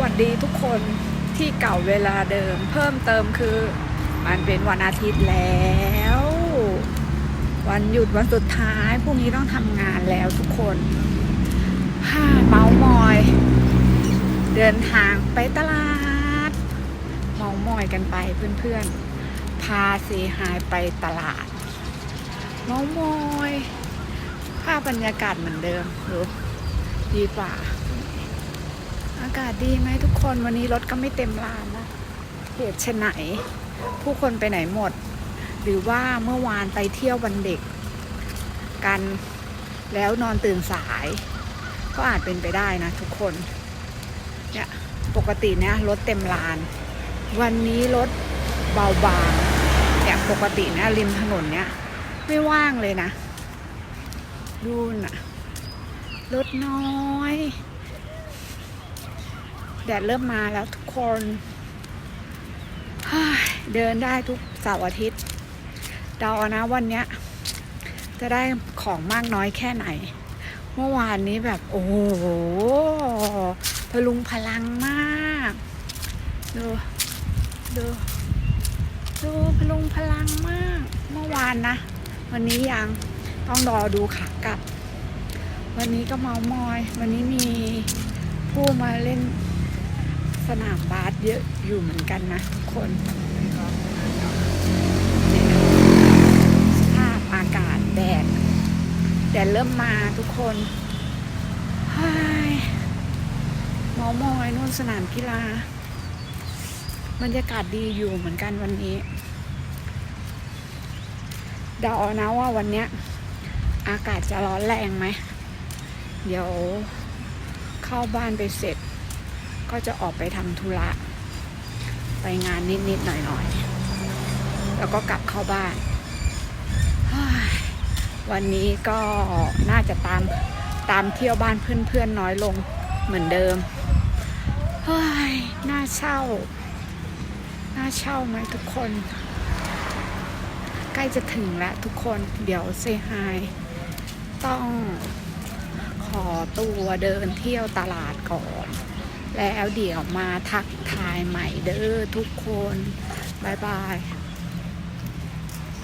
วัสดีทุกคนที่เก่าเวลาเดิม เพิ่มเติมคือมันเป็นวันอาทิตย์แล้ว วันหยุดวันสุดท้ายพรุ่งนี้ต้องทำงานแล้วทุกคนฮ่าเมามอย เดินทางไปตลาด เมามอยกันไปเพื่อนๆ พาเซหายไปตลาด เมามอยภาพบรรยากาศเหมือนเดิมดูดีกว่าากาศดีไหมทุกคนวันนี้รถก็ไม่เต็มลานนะเหตุไฉนผู้คนไปไหนหมด หรือว่าเมื่อวานไปเที่ยววันเด็ก กันแล้วนอนตื่นสาย ก็อาจเป็นไปได้นะทุกคนเนี่ยปกติเนี่ยรถเต็มลาน วันนี้รถเบาบางเนี่ยปกติเนี่ยริมถนนเนี่ยไม่ว่างเลยนะดูน่ะรถน้อย แดดเริ่มมาแล้วทุกคน เดินได้ทุกเสาร์อาทิตย์เดาเอานะวันเนี้ย จะได้ของมากน้อยแค่ไหน เมื่อวานนี้แบบโอ้โหพลุงพลังมากดูดูดูพลุงพลังมาก เมื่อวานนะ วันนี้ยังต้องรอดูขากลับ วันนี้ก็เมามอย วันนี้มีผู้มาเล่น สนามบาสเยอะอยู่เหมือนกันนะทุกคนสภาพอากาศแดดแดดเริ่มมาทุกคนเฮ้มอมอยนู่นสนามกีฬาบรรยากาศดีอยู่เหมือนกันวันนี้เดาเอานะว่าวันเนี้ยอากาศจะร้อนแรงไหม เดี๋ยวเข้าบ้านไปเสร็จ ก็จะออกไปทำธุระ ไปงานนิดๆหน่อยๆ แล้วก็กลับเข้าบ้าน วันนี้ก็น่าจะตามตามเที่ยวบ้านเพื่อนๆน้อยลงเหมือนเดิมเฮ้ยน่าเช่า น่าเช่าไหมทุกคน ใกล้จะถึงแล้วทุกคน เดี๋ยวเซฮายต้องขอตัวเดินเที่ยวตลาดก่อน แล้วเดี๋ยวมาทักทายใหม่เด้อทุกคน บ๊ายบาย